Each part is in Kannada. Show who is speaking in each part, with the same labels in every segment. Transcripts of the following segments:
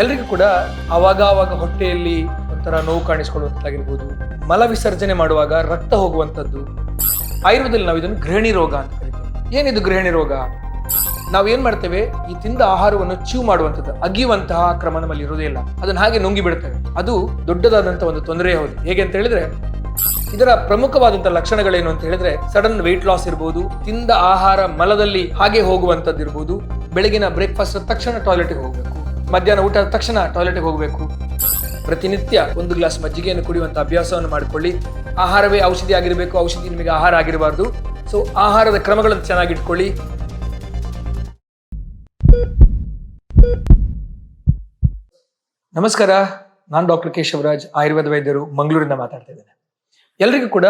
Speaker 1: ಎಲ್ರಿಗೂ ಕೂಡ ಅವಾಗ ಅವಾಗ ಹೊಟ್ಟೆಯಲ್ಲಿ ಒಂಥರ ನೋವು ಕಾಣಿಸ್ಕೊಳ್ಳುವಂತಾಗಿರ್ಬೋದು ಮಲ ವಿಸರ್ಜನೆ ಮಾಡುವಾಗ ರಕ್ತ ಹೋಗುವಂಥದ್ದು. ಆಯುರ್ವೇದದಲ್ಲಿ ನಾವು ಇದನ್ನು ಗೃಹಿಣಿ ರೋಗ ಅಂತ ಕರಿತೀವಿ. ಏನಿದು ಗೃಹಿಣಿ ರೋಗ? ನಾವು ಏನ್ ಮಾಡ್ತೇವೆ? ಈ ತಿಂದ ಆಹಾರವನ್ನು ಚೀವ್ ಮಾಡುವಂಥದ್ದು, ಅಗಿಯುವಂತಹ ಕ್ರಮ ನಮ್ಮಲ್ಲಿ ಇರೋದೇ ಇಲ್ಲ. ಅದನ್ನ ಹಾಗೆ ನುಂಗಿ ಬಿಡ್ತೇವೆ. ಅದು ದೊಡ್ಡದಾದಂಥ ಒಂದು ತೊಂದರೆ ಹೌದು. ಹೇಗೆ ಅಂತ ಹೇಳಿದ್ರೆ, ಇದರ ಪ್ರಮುಖವಾದಂತಹ ಲಕ್ಷಣಗಳೇನು ಅಂತ ಹೇಳಿದ್ರೆ, ಸಡನ್ ವೆಯ್ಟ್ ಲಾಸ್ ಇರ್ಬೋದು, ತಿಂದ ಆಹಾರ ಮಲದಲ್ಲಿ ಹಾಗೆ ಹೋಗುವಂಥದ್ದು ಇರ್ಬೋದು ಬೆಳಗಿನ ಬ್ರೇಕ್ಫಾಸ್ಟ್ ತಕ್ಷಣ ಟಾಯ್ಲೆಟ್ಗೆ ಹೋಗಬೇಕು. ಮಧ್ಯಾಹ್ನ ಊಟ ತಕ್ಷಣ ಟಾಯ್ಲೆಟ್ಗೆ ಹೋಗಬೇಕು. ಪ್ರತಿನಿತ್ಯ ಒಂದು ಗ್ಲಾಸ್ ಮಜ್ಜಿಗೆಯನ್ನು ಕುಡಿಯುವಂಥ ಅಭ್ಯಾಸವನ್ನು ಮಾಡಿಕೊಳ್ಳಿ. ಆಹಾರವೇ ಔಷಧಿ ಆಗಿರಬೇಕು, ಔಷಧಿ ನಿಮಗೆ ಆಹಾರ ಆಗಿರಬಾರ್ದು. ಸೊ ಆಹಾರದ ಕ್ರಮಗಳನ್ನು ಚೆನ್ನಾಗಿಟ್ಕೊಳ್ಳಿ ನಮಸ್ಕಾರ, ನಾನು ಡಾಕ್ಟರ್ ಕೇಶವರಾಜ್, ಆಯುರ್ವೇದ ವೈದ್ಯರು, ಮಂಗಳೂರಿಂದ ಮಾತಾಡ್ತಾ ಇದ್ದೇನೆ. ಎಲ್ರಿಗೂ ಕೂಡ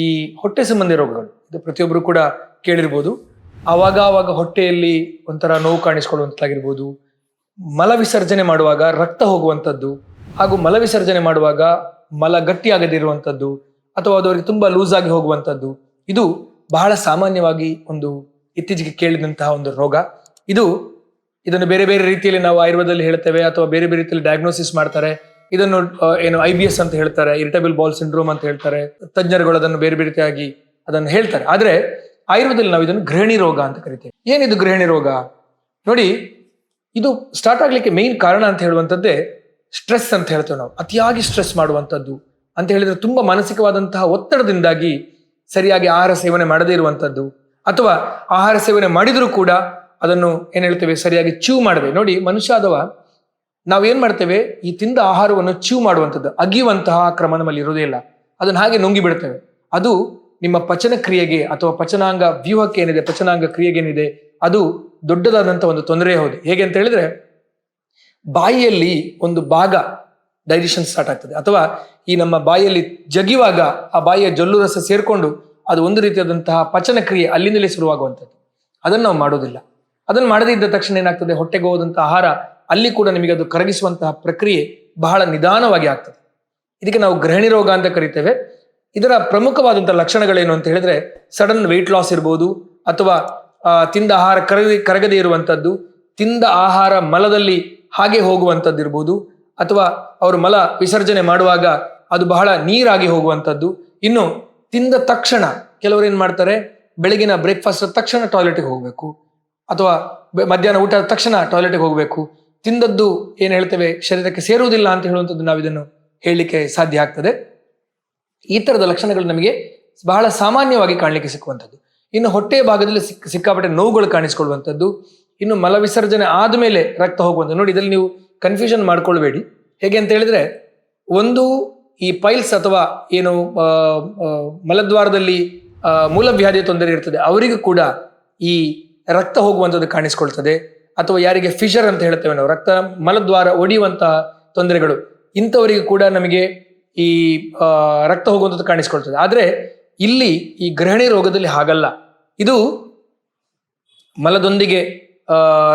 Speaker 1: ಈ ಹೊಟ್ಟೆ ಸಂಬಂಧಿ ರೋಗಗಳು, ಇದು ಪ್ರತಿಯೊಬ್ಬರು ಕೂಡ ಕೇಳಿರ್ಬೋದು. ಆವಾಗ ಆವಾಗ ಹೊಟ್ಟೆಯಲ್ಲಿ ಒಂಥರ ನೋವು ಕಾಣಿಸ್ಕೊಳ್ಳುವಂತಾಗಿರ್ಬೋದು ಮಲ ವಿಸರ್ಜನೆ ಮಾಡುವಾಗ ರಕ್ತ ಹೋಗುವಂಥದ್ದು ಹಾಗೂ ಮಲ ವಿಸರ್ಜನೆ ಮಾಡುವಾಗ ಮಲ ಗಟ್ಟಿಯಾಗದಿರುವಂಥದ್ದು ಅಥವಾ ಅದು ಅವರಿಗೆ ತುಂಬಾ ಲೂಸ್ ಆಗಿ ಹೋಗುವಂಥದ್ದು, ಇದು ಬಹಳ ಸಾಮಾನ್ಯವಾಗಿ ಒಂದು ಇತ್ತೀಚೆಗೆ ಕೇಳಿದಂತಹ ಒಂದು ರೋಗ. ಇದು ಇದನ್ನು ಬೇರೆ ಬೇರೆ ರೀತಿಯಲ್ಲಿ ನಾವು ಆಯುರ್ವೇದದಲ್ಲಿ ಹೇಳ್ತೇವೆ ಅಥವಾ ಬೇರೆ ಬೇರೆ ರೀತಿಯಲ್ಲಿ ಡಯಾಗ್ನೋಸಿಸ್ ಮಾಡ್ತಾರೆ. ಇದನ್ನು ಏನು ಐ ಬಿ ಎಸ್ ಅಂತ ಹೇಳ್ತಾರೆ ಇರಿಟಬಲ್ ಬಾಲ್ ಸಿಂಡ್ರೋಮ್ ಅಂತ ಹೇಳ್ತಾರೆ. ತಜ್ಞರುಗಳು ಅದನ್ನು ಬೇರೆ ಬೇರೆ ರೀತಿಯಾಗಿ ಅದನ್ನು ಹೇಳ್ತಾರೆ. ಆದರೆ ಆಯುರ್ವೇದದಲ್ಲಿ ನಾವು ಇದನ್ನು ಗೃಹಿಣಿ ರೋಗ ಅಂತ ಕರಿತೇವೆ. ಏನಿದು ಗೃಹಿಣಿ ರೋಗ? ನೋಡಿ ಇದು ಸ್ಟಾರ್ಟ್ ಆಗ್ಲಿಕ್ಕೆ ಮೇನ್ ಕಾರಣ ಅಂತ ಹೇಳುವಂಥದ್ದೇ ಸ್ಟ್ರೆಸ್ ಅಂತ ಹೇಳ್ತೇವೆ ನಾವು. ಅತಿಯಾಗಿ ಸ್ಟ್ರೆಸ್ ಮಾಡುವಂಥದ್ದು ಅಂತ ಹೇಳಿದ್ರೆ ತುಂಬಾ ಮಾನಸಿಕವಾದಂತಹ ಒತ್ತಡದಿಂದಾಗಿ ಸರಿಯಾಗಿ ಆಹಾರ ಸೇವನೆ ಮಾಡದೇ ಇರುವಂಥದ್ದು ಅಥವಾ ಆಹಾರ ಸೇವನೆ ಮಾಡಿದರೂ ಕೂಡ ಅದನ್ನು ಏನ್ ಹೇಳ್ತೇವೆ ಸರಿಯಾಗಿ ಚ್ಯೂ ಮಾಡದೆ. ನೋಡಿ, ಮನುಷ್ಯ ಅಥವಾ ನಾವು ಏನ್ ಮಾಡ್ತೇವೆ? ಈ ತಿಂದ ಆಹಾರವನ್ನು ಚೂ ಮಾಡುವಂಥದ್ದು ಅಗಿಯುವಂತಹ ಕ್ರಮ ನಮ್ಮಲ್ಲಿ ಇರೋದೇ ಇಲ್ಲ. ಅದನ್ನು ಹಾಗೆ ನುಂಗಿ ಬಿಡ್ತೇವೆ. ಅದು ನಿಮ್ಮ ಪಚನ ಕ್ರಿಯೆಗೆ ಅಥವಾ ಪಚನಾಂಗ ವ್ಯೂಹಕ್ಕೆ ಏನಿದೆ, ಪಚನಾಂಗ ಕ್ರಿಯೆಗೆ ಏನಿದೆ ಅದು ದೊಡ್ಡದಾದಂತ ಒಂದು ತೊಂದರೆ ಹೌದು. ಹೇಗೆ ಅಂತ ಹೇಳಿದ್ರೆ, ಬಾಯಿಯಲ್ಲಿ ಒಂದು ಭಾಗ ಡೈಜೆಷನ್ ಸ್ಟಾರ್ಟ್ ಆಗ್ತದೆ. ಅಥವಾ ಈ ನಮ್ಮ ಬಾಯಿಯಲ್ಲಿ ಜಗಿವಾಗ ಆ ಬಾಯಿಯ ಜೊಲ್ಲು ರಸ ಸೇರಿಕೊಂಡು ಅದು ಒಂದು ರೀತಿಯಾದಂತಹ ಪಚನ ಕ್ರಿಯೆ ಅಲ್ಲಿಂದಲೇ ಶುರುವಾಗುವಂಥದ್ದು. ಅದನ್ನು ನಾವು ಮಾಡೋದಿಲ್ಲ. ಅದನ್ನು ಮಾಡದೇ ಇದ್ದ ತಕ್ಷಣ ಏನಾಗ್ತದೆ? ಹೊಟ್ಟೆಗೆ ಹೋದಂಥ ಆಹಾರ ಅಲ್ಲಿ ಕೂಡ ನಿಮಗೆ ಅದು ಕರಗಿಸುವಂತಹ ಪ್ರಕ್ರಿಯೆ ಬಹಳ ನಿಧಾನವಾಗಿ ಆಗ್ತದೆ. ಇದಕ್ಕೆ ನಾವು ಗೃಹಿಣಿ ರೋಗ ಅಂತ ಕರಿತೇವೆ. ಇದರ ಪ್ರಮುಖವಾದಂಥ ಲಕ್ಷಣಗಳೇನು ಅಂತ ಹೇಳಿದ್ರೆ ಸಡನ್ ವೆಯ್ಟ್ ಲಾಸ್ ಇರ್ಬೋದು, ಅಥವಾ ತಿಂದ ಆಹಾರ ಕರಗಿ, ಕರಗದೇ ಇರುವಂಥದ್ದು ತಿಂದ ಆಹಾರ ಮಲದಲ್ಲಿ ಹಾಗೆ ಹೋಗುವಂಥದ್ದು ಇರ್ಬೋದು ಅಥವಾ ಅವರು ಮಲ ವಿಸರ್ಜನೆ ಮಾಡುವಾಗ ಅದು ಬಹಳ ನೀರಾಗಿ ಹೋಗುವಂಥದ್ದು ಇನ್ನು ತಿಂದ ತಕ್ಷಣ ಕೆಲವರು ಏನು ಮಾಡ್ತಾರೆ, ಬೆಳಗಿನ ಬ್ರೇಕ್ಫಾಸ್ಟ್ ತಕ್ಷಣ ಟಾಯ್ಲೆಟ್ಗೆ ಹೋಗಬೇಕು, ಅಥವಾ ಮಧ್ಯಾಹ್ನ ಊಟ ಆದ ತಕ್ಷಣ ಟಾಯ್ಲೆಟ್ಗೆ ಹೋಗಬೇಕು. ತಿಂದದ್ದು ಏನು ಹೇಳ್ತೇವೆ, ಶರೀರಕ್ಕೆ ಸೇರುವುದಿಲ್ಲ ಅಂತ ಹೇಳುವಂಥದ್ದು ನಾವು ಇದನ್ನು ಹೇಳಲಿಕ್ಕೆ ಸಾಧ್ಯ ಆಗ್ತದೆ. ಈ ಥರದ ಲಕ್ಷಣಗಳು ನಮಗೆ ಬಹಳ ಸಾಮಾನ್ಯವಾಗಿ ಕಾಣಲಿಕ್ಕೆ ಸಿಕ್ಕುವಂಥದ್ದು ಇನ್ನು ಹೊಟ್ಟೆಯ ಭಾಗದಲ್ಲಿ ಸಿಕ್ ಸಿಕ್ಕಾಪಟ್ಟೆ ನೋವುಗಳು ಕಾಣಿಸ್ಕೊಳ್ಳುವಂಥದ್ದು, ಇನ್ನು ಮಲವಿಸರ್ಜನೆ ಆದಮೇಲೆ ರಕ್ತ ಹೋಗುವಂಥದ್ದು. ನೋಡಿ, ಇದರಲ್ಲಿ ನೀವು ಕನ್ಫ್ಯೂಷನ್ ಮಾಡ್ಕೊಳ್ಬೇಡಿ. ಹೇಗೆ ಅಂತ ಹೇಳಿದ್ರೆ, ಒಂದು ಈ ಪೈಲ್ಸ್ ಅಥವಾ ಏನು ಮಲದ್ವಾರದಲ್ಲಿ ಮೂಲವ್ಯಾಧಿಯ ತೊಂದರೆ ಇರ್ತದೆ, ಅವರಿಗೂ ಕೂಡ ಈ ರಕ್ತ ಹೋಗುವಂಥದ್ದು ಕಾಣಿಸ್ಕೊಳ್ತದೆ. ಅಥವಾ ಯಾರಿಗೆ ಫಿಶರ್ ಅಂತ ಹೇಳ್ತೇವೆ ನಾವು, ರಕ್ತ ಮಲದ್ವಾರ ಒಡೆಯುವಂತಹ ತೊಂದರೆಗಳು, ಇಂಥವರಿಗೆ ಕೂಡ ನಮಗೆ ಈ ರಕ್ತ ಹೋಗುವಂಥದ್ದು ಕಾಣಿಸ್ಕೊಳ್ತದೆ. ಆದರೆ, ಇಲ್ಲಿ ಈ ಗೃಹಿಣಿ ರೋಗದಲ್ಲಿ ಹಾಗಲ್ಲ. ಇದು ಮಲದೊಂದಿಗೆ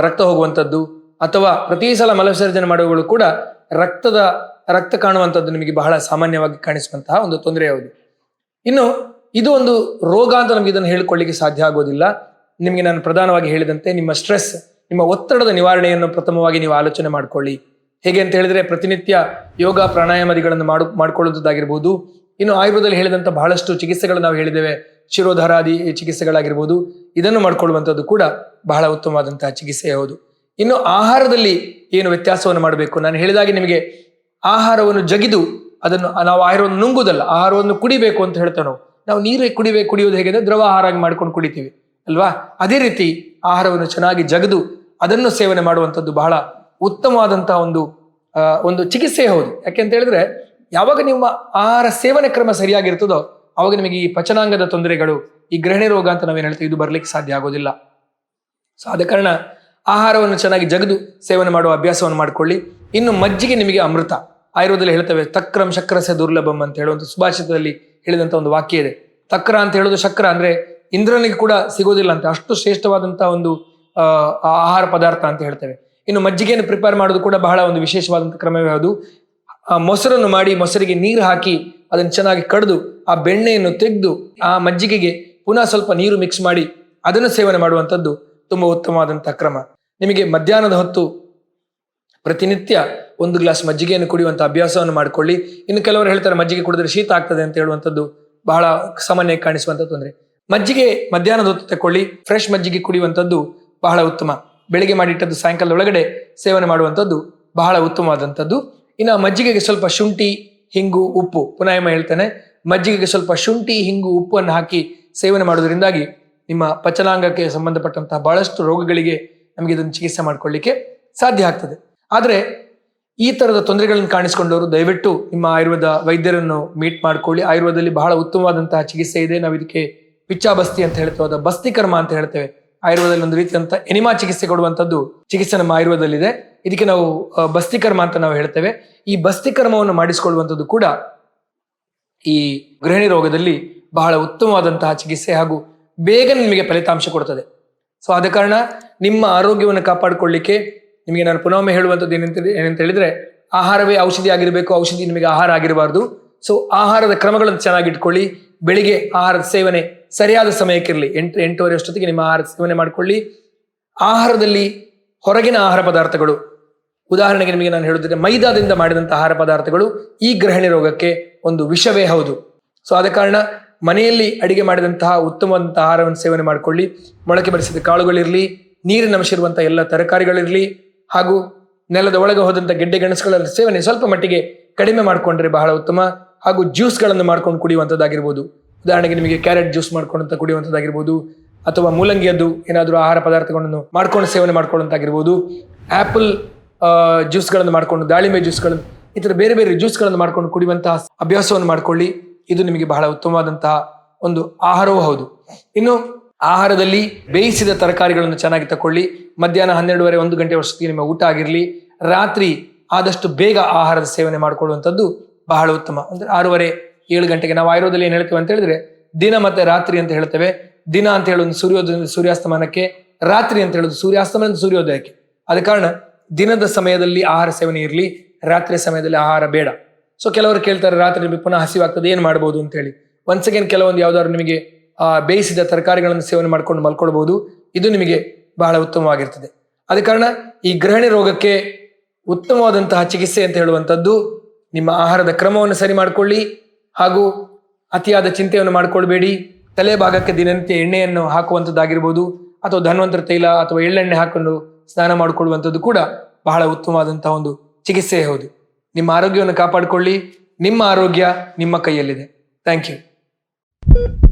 Speaker 1: ರಕ್ತ ಹೋಗುವಂಥದ್ದು, ಅಥವಾ ಪ್ರತಿ ಸಲ ಮಲವಿಸರ್ಜನೆ ಮಾಡುವಗಳು ಕೂಡ ರಕ್ತದ, ರಕ್ತ ಕಾಣುವಂಥದ್ದು ನಿಮಗೆ ಬಹಳ ಸಾಮಾನ್ಯವಾಗಿ ಕಾಣಿಸುವಂತಹ ಒಂದು ತೊಂದರೆ ಯಾವುದು. ಇನ್ನು, ಇದು ಒಂದು ರೋಗ ಅಂತ ನಮಗೆ ಇದನ್ನು ಹೇಳಿಕೊಳ್ಳಿಕ್ಕೆ ಸಾಧ್ಯ ಆಗೋದಿಲ್ಲ. ನಿಮಗೆ ನಾನು ಪ್ರಧಾನವಾಗಿ ಹೇಳಿದಂತೆ ನಿಮ್ಮ ಸ್ಟ್ರೆಸ್, ನಿಮ್ಮ ಒತ್ತಡದ ನಿವಾರಣೆಯನ್ನು ಪ್ರಥಮವಾಗಿ ನೀವು ಆಲೋಚನೆ ಮಾಡಿಕೊಳ್ಳಿ. ಹೇಗೆ ಅಂತ ಹೇಳಿದ್ರೆ ಪ್ರತಿನಿತ್ಯ ಯೋಗ ಪ್ರಾಣಾಯಾಮದಿಗಳನ್ನು ಮಾಡು, ಮಾಡಿಕೊಳ್ಳುವಂಥದ್ದಾಗಿರ್ಬೋದು. ಇನ್ನು ಆಯುರ್ವೇದದಲ್ಲಿ ಹೇಳಿದಂಥ ಬಹಳಷ್ಟು ಚಿಕಿತ್ಸೆಗಳು ನಾವು ಹೇಳಿದ್ದೇವೆ. ಶಿರೋಧಾರಾದಿ ಚಿಕಿತ್ಸೆಗಳಾಗಿರ್ಬೋದು, ಇದನ್ನು ಮಾಡ್ಕೊಳ್ಳುವಂಥದ್ದು ಕೂಡ ಬಹಳ ಉತ್ತಮವಾದಂತಹ ಚಿಕಿತ್ಸೆ ಹೌದು. ಇನ್ನು ಆಹಾರದಲ್ಲಿ ಏನು ವ್ಯತ್ಯಾಸವನ್ನು ಮಾಡಬೇಕು? ನಾನು ಹೇಳಿದಾಗೆ ನಿಮಗೆ ಆಹಾರವನ್ನು ಜಗಿದು ಅದನ್ನು, ನಾವು ಆಹಾರವನ್ನು ನುಂಗುವುದಲ್ಲ, ಆಹಾರವನ್ನು ಕುಡಿಬೇಕು ಅಂತ ಹೇಳ್ತೇವೆ ನಾವು. ನಾವು ನೀರು ಕುಡಿಬೇಕು, ಕುಡಿಯೋದು ಹೇಗೆ ಅಂದ್ರೆ ದ್ರವ ಆಹಾರ ಮಾಡ್ಕೊಂಡು ಕುಡಿತೀವಿ, ಅಲ್ವಾ? ಅದೇ ರೀತಿ ಆಹಾರವನ್ನು ಚೆನ್ನಾಗಿ ಜಗದು ಅದನ್ನು ಸೇವನೆ ಮಾಡುವಂಥದ್ದು ಬಹಳ ಉತ್ತಮವಾದಂತಹ ಒಂದು ಒಂದು ಚಿಕಿತ್ಸೆ ಹೌದು. ಯಾಕೆ ಅಂತ ಹೇಳಿದ್ರೆ, ಯಾವಾಗ ನಿಮ್ಮ ಆಹಾರ ಸೇವನೆ ಕ್ರಮ ಸರಿಯಾಗಿರ್ತದೋ ಅವಾಗ ನಿಮಗೆ ಈ ಪಚನಾಂಗದ ತೊಂದರೆಗಳು, ಈ ಗೃಹಿಣಿ ರೋಗ ಅಂತ ನಾವೇನು ಹೇಳ್ತೀವಿ, ಇದು ಬರ್ಲಿಕ್ಕೆ ಸಾಧ್ಯ ಆಗೋದಿಲ್ಲ. ಸೊ ಆದ ಕಾರಣ ಆಹಾರವನ್ನು ಚೆನ್ನಾಗಿ ಜಗದು, ಸೇವನೆ ಮಾಡುವ ಅಭ್ಯಾಸವನ್ನು ಮಾಡಿಕೊಳ್ಳಿ. ಇನ್ನು ಮಜ್ಜಿಗೆ ನಿಮಗೆ ಅಮೃತ. ಆಯುರ್ವೇದದಲ್ಲಿ ಹೇಳ್ತವೆ, ತಕ್ರಂ ಶಕ್ರಸ ದುರ್ಲಭಂ ಅಂತ ಹೇಳುವಂಥ ಸುಭಾಷಿತದಲ್ಲಿ ಹೇಳಿದಂಥ ಒಂದು ವಾಕ್ಯ ಇದೆ. ತಕ್ರ ಅಂತ ಹೇಳೋದು ಶಕ್ರ ಅಂದರೆ ಇಂದ್ರನಿಗೆ ಕೂಡ ಸಿಗೋದಿಲ್ಲ ಅಂತ, ಅಷ್ಟು ಶ್ರೇಷ್ಠವಾದಂಥ ಒಂದು ಆಹಾರ ಪದಾರ್ಥ ಅಂತ ಹೇಳ್ತೇವೆ. ಇನ್ನು ಮಜ್ಜಿಗೆಯನ್ನು ಪ್ರಿಪೇರ್ ಮಾಡೋದು ಕೂಡ ಬಹಳ ಒಂದು ವಿಶೇಷವಾದಂಥ ಕ್ರಮವೇ ಅದು. ಮೊಸರನ್ನು ಮಾಡಿ ಮೊಸರಿಗೆ ನೀರು ಹಾಕಿ ಅದನ್ನು ಚೆನ್ನಾಗಿ ಕಡಿದು, ಆ ಬೆಣ್ಣೆಯನ್ನು ತೆಗೆದು, ಆ ಮಜ್ಜಿಗೆಗೆ ಪುನಃ ಸ್ವಲ್ಪ ನೀರು ಮಿಕ್ಸ್ ಮಾಡಿ ಅದನ್ನು ಸೇವನೆ ಮಾಡುವಂಥದ್ದು ತುಂಬ ಉತ್ತಮವಾದಂಥ ಕ್ರಮ. ನಿಮಗೆ ಮಧ್ಯಾಹ್ನದ ಹೊತ್ತು ಪ್ರತಿನಿತ್ಯ ಒಂದು ಗ್ಲಾಸ್ ಮಜ್ಜಿಗೆಯನ್ನು ಕುಡಿಯುವಂಥ ಅಭ್ಯಾಸವನ್ನು ಮಾಡಿಕೊಳ್ಳಿ. ಇನ್ನು ಕೆಲವರು ಹೇಳ್ತಾರೆ, ಮಜ್ಜಿಗೆ ಕುಡಿದ್ರೆ ಶೀತ ಆಗ್ತದೆ ಅಂತ ಹೇಳುವಂಥದ್ದು ಬಹಳ ಸಾಮಾನ್ಯ ಕಾಣಿಸುವಂಥ ತೊಂದರೆ. ಮಜ್ಜಿಗೆ ಮಧ್ಯಾಹ್ನದ ಹೊತ್ತು ತಗೊಳ್ಳಿ ಫ್ರೆಶ್ ಮಜ್ಜಿಗೆ ಕುಡಿಯುವಂಥದ್ದು ಬಹಳ ಉತ್ತಮ. ಬೆಳಿಗ್ಗೆ ಮಾಡಿಟ್ಟದ್ದು ಸಾಯಂಕಾಲದ ಒಳಗಡೆ ಸೇವನೆ ಮಾಡುವಂಥದ್ದು ಬಹಳ ಉತ್ತಮವಾದಂಥದ್ದು. ಇನ್ನು ಮಜ್ಜಿಗೆಗೆ ಸ್ವಲ್ಪ ಶುಂಠಿ ಹಿಂಗು ಉಪ್ಪು. ಪುನಃ ಹೇಳ್ತೇನೆ, ಮಜ್ಜಿಗೆಗೆ ಸ್ವಲ್ಪ ಶುಂಠಿ, ಹಿಂಗು ಉಪ್ಪನ್ನು ಹಾಕಿ ಸೇವನೆ ಮಾಡೋದ್ರಿಂದಾಗಿ ನಿಮ್ಮ ಪಚನಾಂಗಕ್ಕೆ ಸಂಬಂಧಪಟ್ಟಂತಹ ಬಹಳಷ್ಟು ರೋಗಗಳಿಗೆ ನಮಗೆ ಇದನ್ನು ಚಿಕಿತ್ಸೆ ಮಾಡಿಕೊಳ್ಳಿಕ್ಕೆ ಸಾಧ್ಯ ಆಗ್ತದೆ. ಆದರೆ ಈ ತರದ ತೊಂದರೆಗಳನ್ನು ಕಾಣಿಸಿಕೊಂಡವರು ದಯವಿಟ್ಟು ನಿಮ್ಮ ಆಯುರ್ವೇದ ವೈದ್ಯರನ್ನು ಮೀಟ್ ಮಾಡ್ಕೊಳ್ಳಿ. ಆಯುರ್ವೇದದಲ್ಲಿ ಬಹಳ ಉತ್ತಮವಾದಂತಹ ಚಿಕಿತ್ಸೆ ಇದೆ. ನಾವು ಇದಕ್ಕೆ ಪಿಚ್ಚಾಬಸ್ತಿ ಅಂತ ಹೇಳ್ತೇವೆ ಅದು ಬಸ್ತಿಕರ್ಮ ಅಂತ ಹೇಳ್ತೇವೆ. ಆಯುರ್ವೇದದಲ್ಲಿ ಒಂದು ರೀತಿಯಂತ ಎನಿಮಾ ಚಿಕಿತ್ಸೆ ಕೊಡುವಂಥದ್ದು ಚಿಕಿತ್ಸೆ ನಮ್ಮ ಆಯುರ್ವೇದದಲ್ಲಿದೆ. ಇದಕ್ಕೆ ನಾವು ಬಸ್ತಿಕರ್ಮ ಅಂತ ನಾವು ಹೇಳ್ತೇವೆ. ಈ ಬಸ್ತಿಕರ್ಮವನ್ನು ಮಾಡಿಸಿಕೊಳ್ಳುವಂಥದ್ದು ಕೂಡ ಈ ಗೃಹಿಣಿ ರೋಗದಲ್ಲಿ ಬಹಳ ಉತ್ತಮವಾದಂತಹ ಚಿಕಿತ್ಸೆ ಹಾಗೂ ಬೇಗ ನಿಮಗೆ ಫಲಿತಾಂಶ ಕೊಡ್ತದೆ. ಸೊ ಆದ ಕಾರಣ ನಿಮ್ಮ ಆರೋಗ್ಯವನ್ನು ಕಾಪಾಡಿಕೊಳ್ಳಿಕ್ಕೆ ನಿಮಗೆ ನಾನು ಪುನೊಮ್ಮೆ ಹೇಳುವಂಥದ್ದು ಏನಂತ ಏನಂತ ಹೇಳಿದ್ರೆ, ಆಹಾರವೇ ಔಷಧಿ ಆಗಿರಬೇಕು, ಔಷಧಿ ನಿಮಗೆ ಆಹಾರ ಆಗಿರಬಾರ್ದು. ಸೊ ಆಹಾರದ ಕ್ರಮಗಳನ್ನು ಚೆನ್ನಾಗಿ ಇಟ್ಕೊಳ್ಳಿ ಬೆಳಿಗ್ಗೆ ಆಹಾರದ ಸೇವನೆ ಸರಿಯಾದ ಸಮಯಕ್ಕಿರಲಿ. ಎಂಟು, ಎಂಟೂವರೆ ಅಷ್ಟೊತ್ತಿಗೆ ನಿಮ್ಮ ಆಹಾರ ಸೇವನೆ ಮಾಡಿಕೊಳ್ಳಿ. ಆಹಾರದಲ್ಲಿ ಹೊರಗಿನ ಆಹಾರ ಪದಾರ್ಥಗಳು. ಉದಾಹರಣೆಗೆ ನಿಮಗೆ ನಾನು ಹೇಳುತ್ತಿದ್ದೆ ಮೈದಾದಿಂದ ಮಾಡಿದಂಥ ಆಹಾರ ಪದಾರ್ಥಗಳು ಈ ಗ್ರಹಣಿ ರೋಗಕ್ಕೆ ಒಂದು ವಿಷವೇ ಹೌದು. ಸೊ ಆದ ಕಾರಣ ಮನೆಯಲ್ಲಿ ಅಡಿಗೆ ಮಾಡಿದಂತಹ ಉತ್ತಮವಾದಂಥ ಆಹಾರವನ್ನು ಸೇವನೆ ಮಾಡಿಕೊಳ್ಳಿ. ಮೊಳಕೆ ಬರಿಸಿದ ಕಾಳುಗಳಿರಲಿ, ನೀರಿನ ಅಂಶ ಇರುವಂತಹ ಎಲ್ಲ ತರಕಾರಿಗಳಿರಲಿ, ಹಾಗೂ ನೆಲದ ಒಳಗೆ ಹೋದಂಥ ಗೆಡ್ಡೆ ಗೆಣಸುಗಳ ಸೇವನೆ ಸ್ವಲ್ಪ ಮಟ್ಟಿಗೆ ಕಡಿಮೆ ಮಾಡಿಕೊಂಡ್ರೆ ಬಹಳ ಉತ್ತಮ, ಹಾಗೂ ಜ್ಯೂಸ್ಗಳನ್ನು ಮಾಡ್ಕೊಂಡು ಕುಡಿಯುವಂಥದ್ದಾಗಿರ್ಬೋದು ಉದಾಹರಣೆಗೆ ನಿಮಗೆ ಕ್ಯಾರೆಟ್ ಜ್ಯೂಸ್ ಮಾಡ್ಕೊಂಡಂತ ಕುಡಿಯುವಂಥದ್ದಾಗಿರ್ಬೋದು ಅಥವಾ ಮೂಲಂಗಿಯದ್ದು ಏನಾದರೂ ಆಹಾರ ಪದಾರ್ಥಗಳನ್ನು ಮಾಡ್ಕೊಂಡು ಸೇವನೆ ಮಾಡ್ಕೊಳ್ಳೋಂತಾಗಿರ್ಬೋದು ಆಪಲ್ ಜ್ಯೂಸ್ಗಳನ್ನು ಮಾಡ್ಕೊಂಡು, ದಾಳಿಂಬೆ ಜ್ಯೂಸ್ಗಳನ್ನು ಈ ಥರ ಬೇರೆ ಬೇರೆ ಜ್ಯೂಸ್ಗಳನ್ನು ಮಾಡ್ಕೊಂಡು ಕುಡಿಯುವಂತಹ ಅಭ್ಯಾಸವನ್ನು ಮಾಡ್ಕೊಳ್ಳಿ. ಇದು ನಿಮಗೆ ಬಹಳ ಉತ್ತಮವಾದಂತಹ ಒಂದು ಆಹಾರವೂ ಹೌದು. ಇನ್ನು ಆಹಾರದಲ್ಲಿ ಬೇಯಿಸಿದ ತರಕಾರಿಗಳನ್ನು ಚೆನ್ನಾಗಿ ತಕೊಳ್ಳಿ ಮಧ್ಯಾಹ್ನ ಹನ್ನೆರಡುವರೆ, ಒಂದು ಗಂಟೆ ವರ್ಷಕ್ಕೆ ನಿಮ್ಮ ಊಟ ಆಗಿರಲಿ. ರಾತ್ರಿ ಆದಷ್ಟು ಬೇಗ ಆಹಾರದ ಸೇವನೆ ಮಾಡಿಕೊಳ್ಳುವಂಥದ್ದು ಬಹಳ ಉತ್ತಮ. ಅಂದರೆ ಆರೂವರೆ ಏಳು ಗಂಟೆಗೆ ನಾವು ಆಯುರ್ವೇದದಲ್ಲಿ ಏನು ಹೇಳ್ತೇವೆ ಅಂತ ಹೇಳಿದ್ರೆ, ದಿನ ಮತ್ತೆ ರಾತ್ರಿ ಅಂತ ಹೇಳ್ತೇವೆ. ದಿನ ಅಂತ ಹೇಳೋದು ಸೂರ್ಯೋದಯ ಸೂರ್ಯಾಸ್ತಮಾನಕ್ಕೆ, ರಾತ್ರಿ ಅಂತ ಹೇಳೋದು ಸೂರ್ಯಾಸ್ತಮಾನ ಸೂರ್ಯೋದಯಕ್ಕೆ. ಆದ ಕಾರಣ ದಿನದ ಸಮಯದಲ್ಲಿ ಆಹಾರ ಸೇವನೆ ಇರಲಿ, ರಾತ್ರಿ ಸಮಯದಲ್ಲಿ ಆಹಾರ ಬೇಡ. ಸೊ ಕೆಲವರು ಕೇಳ್ತಾರೆ, ರಾತ್ರಿ ನಿಮಗೆ ಪುನಃ ಹಸಿವಾಗ್ತದೆ, ಏನು ಮಾಡ್ಬೋದು ಅಂತ ಹೇಳಿ. ಒನ್ಸ್ ಅಗೇನ್ ಕೆಲವೊಂದು ಯಾವ್ದಾದ್ರು ನಿಮಗೆ ಬೇಯಿಸಿದ ತರಕಾರಿಗಳನ್ನು ಸೇವನೆ ಮಾಡ್ಕೊಂಡು ಮಲ್ಕೊಳ್ಬಹುದು ಇದು ನಿಮಗೆ ಬಹಳ ಉತ್ತಮವಾಗಿರ್ತದೆ. ಅದ ಕಾರಣ ಈ ಗ್ರಹಣಿ ರೋಗಕ್ಕೆ ಉತ್ತಮವಾದಂತಹ ಚಿಕಿತ್ಸೆ ಅಂತ ಹೇಳುವಂಥದ್ದು, ನಿಮ್ಮ ಆಹಾರದ ಕ್ರಮವನ್ನು ಸರಿ ಮಾಡಿಕೊಳ್ಳಿ. ಹಾಗೂ ಅತಿಯಾದ ಚಿಂತೆಯನ್ನು ಮಾಡಿಕೊಳ್ಬೇಡಿ. ತಲೆ ಭಾಗಕ್ಕೆ ದಿನನಿತ್ಯ ಎಣ್ಣೆಯನ್ನು ಹಾಕುವಂಥದ್ದಾಗಿರ್ಬೋದು ಅಥವಾ ಧನ್ವಂತರ ತೈಲ ಅಥವಾ ಎಳ್ಳೆಣ್ಣೆ ಹಾಕೊಂಡು ಸ್ನಾನ ಮಾಡಿಕೊಳ್ಳುವಂಥದ್ದು ಕೂಡ ಬಹಳ ಉತ್ತಮವಾದಂತಹ ಒಂದು ಚಿಕಿತ್ಸೆ ಹೌದು. ನಿಮ್ಮ ಆರೋಗ್ಯವನ್ನು ಕಾಪಾಡಿಕೊಳ್ಳಿ, ನಿಮ್ಮ ಆರೋಗ್ಯ ನಿಮ್ಮ ಕೈಯಲ್ಲಿದೆ. Thank you.